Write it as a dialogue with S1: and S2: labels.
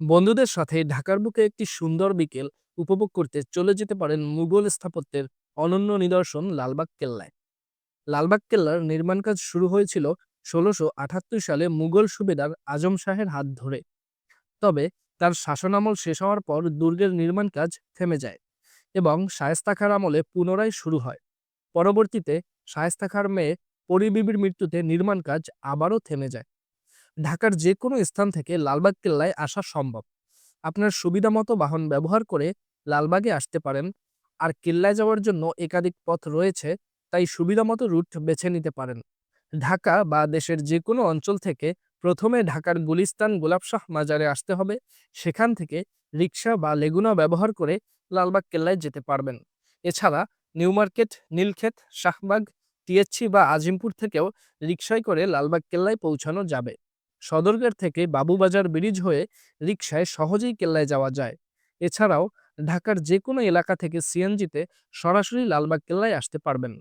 S1: বন্ধুদের সাথে ঢাকার বুকে একটি সুন্দর বিকেল উপভোগ করতে চলে যেতে পারেন মুঘল স্থাপত্যের অনন্য নিদর্শন লালবাগ কেল্লায়। লালবাগ কেল্লার নির্মাণ কাজ শুরু হয়েছিল ষোলোশো আটাত্তর সালে মুঘল সুবেদার আজম শাহের হাত ধরে। তবে তার শাসনামল শেষ হওয়ার পর দুর্গের নির্মাণ কাজ থেমে যায় এবং শায়েস্তা খাঁর আমলে পুনরায় শুরু হয়। পরবর্তীতে শায়েস্তা খাঁর মেয়ে পরিবিবির মৃত্যুতে নির্মাণ কাজ আবারও থেমে যায়। ঢাকার যে কোনো স্থান থেকে লালবাগ কেল্লায় আসা সম্ভব। আপনার সুবিধা মতো বাহন ব্যবহার করে লালবাগে আসতে পারেন। আর কেল্লায় যাওয়ার জন্য একাধিক পথ রয়েছে, তাই সুবিধা মতো রুট বেছে নিতে পারেন। ঢাকা বা দেশের যে কোনো অঞ্চল থেকে প্রথমে ঢাকার গুলিস্তান গোলাপশাহ মাজারে আসতে হবে। সেখান থেকে রিক্সা বা লেগুনা ব্যবহার করে লালবাগ কেল্লায় যেতে পারবেন। এছাড়া new market, Nilkhet, Shahbag TSC বা আজিমপুর থেকেও রিক্সায় করে লালবাগ কেল্লায় পৌঁছানো যাবে। সদরঘাট থেকে বাবুবাজার ব্রিজ হয়ে রিকশায় সহজেই কেল্লায় যাওয়া যায়। এছাড়াও ঢাকার যে কোনো এলাকা থেকে সিএনজিতে সরাসরি লালবাগ কেল্লায় আসতে পারবেন।